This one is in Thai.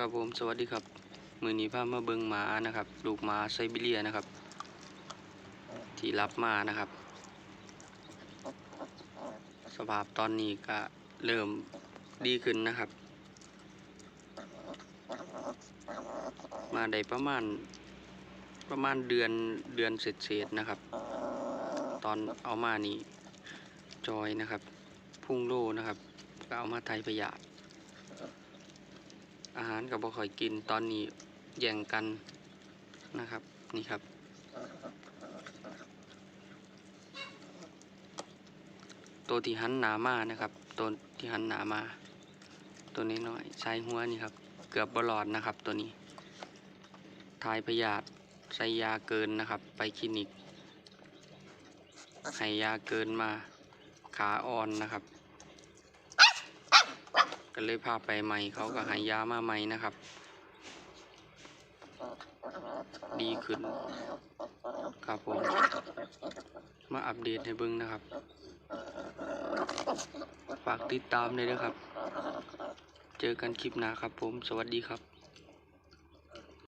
ครับผมสวัสดีครับ มือนี้พามาเบิงหมานะครับ ลูกหมาไซบีเรียนะครับ ที่รับมานะครับ สภาพตอนนี้ก็เริ่มดีขึ้นนะครับ มาได้ประมาณประมาณเดือนเดือนเศษๆนะครับ ตอนเอามานี่จอยนะครับ พุ่งโลนะครับก็เอามาไทยประหยัด อาหารกับบ่ค่อยกินตอนนี้แย่งกันนะครับ นี่ครับ ตัวที่หันหนามานะครับ ตัวที่หันหนามา ตัวนี้น้อยใช้หัวนี่ครับ เกือบบลอดนะครับ ตัวนี้ ทายพยาธิใส่ยาเกินนะครับ ไปคลินิกให้ยาเกินมาขาอ่อนนะครับ ก็เลยพาไปใหม่เขาก็หายามาใหม่นะครับ ดีขึ้น ครับผม มาอัปเดตให้เบิ้งนะครับ ฝากติดตามเลยนะครับ เจอกันคลิปหน้าครับผม สวัสดีครับ